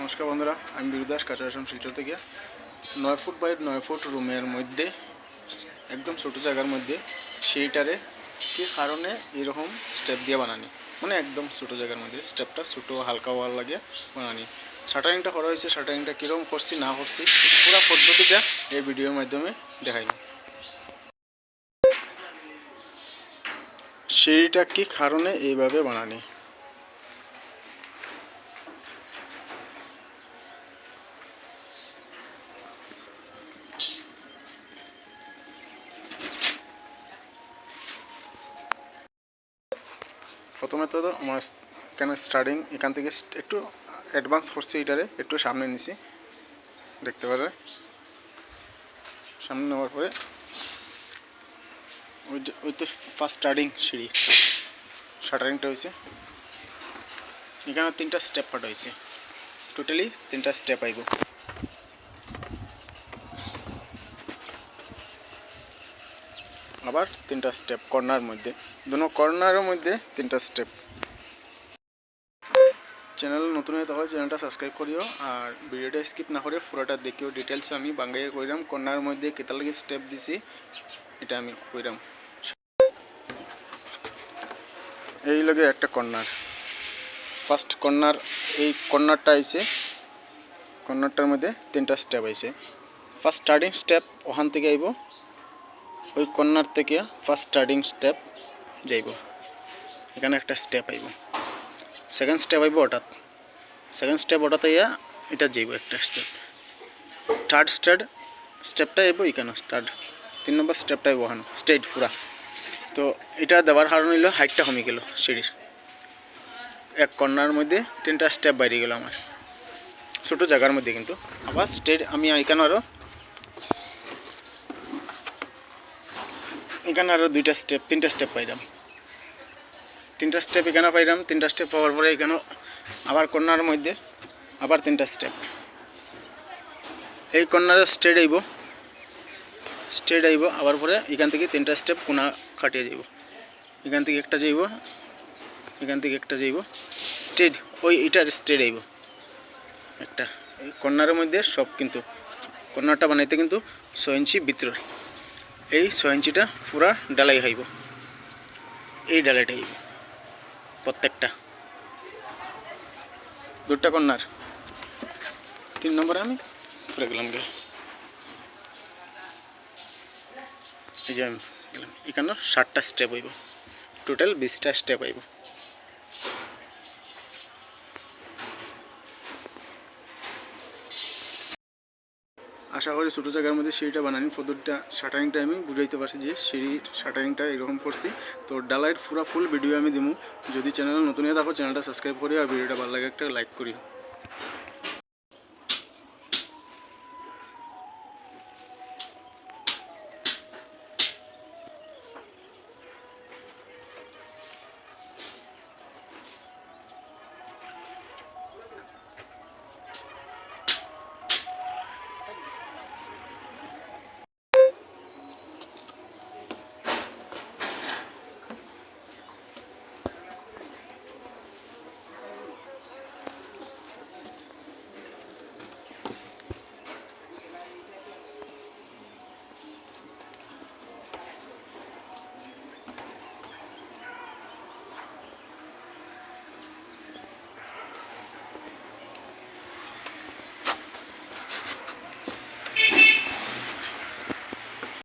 নমস্কার বন্ধুরা, আমি বিরুদাস কাঁচারাসাম শিলচর থেকে। নয় ফুট বাই নয় ফুট রুমের মধ্যে, একদম ছোটো জায়গার মধ্যে, সেইটারে কি কারণে এরকম স্টেপ দিয়ে বানানি? মানে একদম ছোটো জায়গার মধ্যে স্টেপটা ছোটো, হালকা ওয়াল লাগে বানানি। শাটারিংটা করা হয়েছে, শাটারিংটা কীরকম করছি, না করছি, পুরো পদ্ধতিটা এই ভিডিওর মাধ্যমে দেখাইব সিঁড়িটা কি কারণে এইভাবে বানানি? প্রথমে তো আমার এখানে স্টার্টিং এখান থেকে একটু অ্যাডভান্স করছি এটারে একটু সামনে নিছি। দেখতে পারে। সামনে নেওয়ার পরে, ওই যে, ওই তো ফার্স্ট স্টার্টিং সিঁড়ি। শাটারিংটা হয়েছে। এখানে তিনটা স্টেপ ফাটা হয়েছে। টোটালি তিনটা স্টেপ আইব। আবার তিনটা স্টেপ কর্নার মধ্যে। দুনো কর্নারের মধ্যে তিনটা স্টেপ চ্যানেল নতুন হয়ে তাহলে চ্যানেলটা সাবস্ক্রাইব করিও, আর ভিডিওটা স্কিপ না করে পুরোটা দেখিও। ডিটেলস আমি বাঙ্গাইয়ে কইরাম কর্নার মধ্যে কেতা স্টেপ দিছি, এটা আমি কইরাম। এই লাগে একটা কর্নার ফার্স্ট কর্নার এই কর্নারটা আইছে কর্নারটার মধ্যে তিনটা স্টেপ আইছে। ফার্স্ট স্টার্টিং স্টেপ ওখান থেকে আইব। ওই কর্নার থেকে ফার্স্ট স্টার্টিং স্টেপ যাইব। এখানে একটা স্টেপ আইব। সেকেন্ড স্টেপ আইব হঠাৎ। সেকেন্ড স্টেপ হঠাৎ আইয়া এটা যাইব একটা স্টেপ থার্ড স্টেপ স্টেপটা আইব এখানে স্টার্ট তিন নম্বর স্টেপটা আইব ওখানে স্ট্রেট পুরা। তো এটা দেওয়ার কারণ হইল হাইটটা কমে গেল সিঁড়ির। এক কর্নার মধ্যে তিনটা স্টেপ বাইরে গেল আমার। ছোটো জায়গার মধ্যে কিন্তু। আবার স্টেট আমি এখানে আরও এখানে আরও দুইটা স্টেপ তিনটা স্টেপ পাইলাম। তিনটা স্টেপ এখানে পাইলাম, তিনটা স্টেপ পাওয়ার পরে এখানে আবার কর্নার মধ্যে আবার তিনটা স্টেপ এই কর্নারে স্ট্রেট আইব স্ট্রেট আইব, আবার পরে এখান থেকে তিনটা স্টেপ কোনা কাটিয়ে যাইব। এখান থেকে একটা যাইব, এখান থেকে একটা যাইব স্ট্রেট ওই এটার স্ট্রেট আইব। একটা, এই কর্নারের মধ্যে সব কিন্তু, কর্নারটা বানাইতে কিন্তু ছয় ইঞ্চি ভিতরে। এই ছয় ইঞ্চিটা পুরা ডালাই হইব। এই ডালাইটা হইব। প্রত্যেকটা। দুটা কন্যার। তিন নম্বরে আমি পুরে গেলাম গে এই যে আমি গেলাম। এখানে ষাটটা স্টেপ হইব। টোটাল বিশটা স্টেপ হইব। আশা করি ছোটো জায়গার মধ্যে সিঁড়িটা বানানি। ফদরটা শাটারিংটা আমি বুঝাইতে পারছি যে সিঁড়ির শাটারিংটা এরকম করছি। তো ডালাইট পুরা ফুল ভিডিও আমি দিব যদি চ্যানেল নতুন হয়ে থাকো চ্যানেলটা সাবস্ক্রাইব করি আর ভিডিওটা ভালো লাগে একটা লাইক করি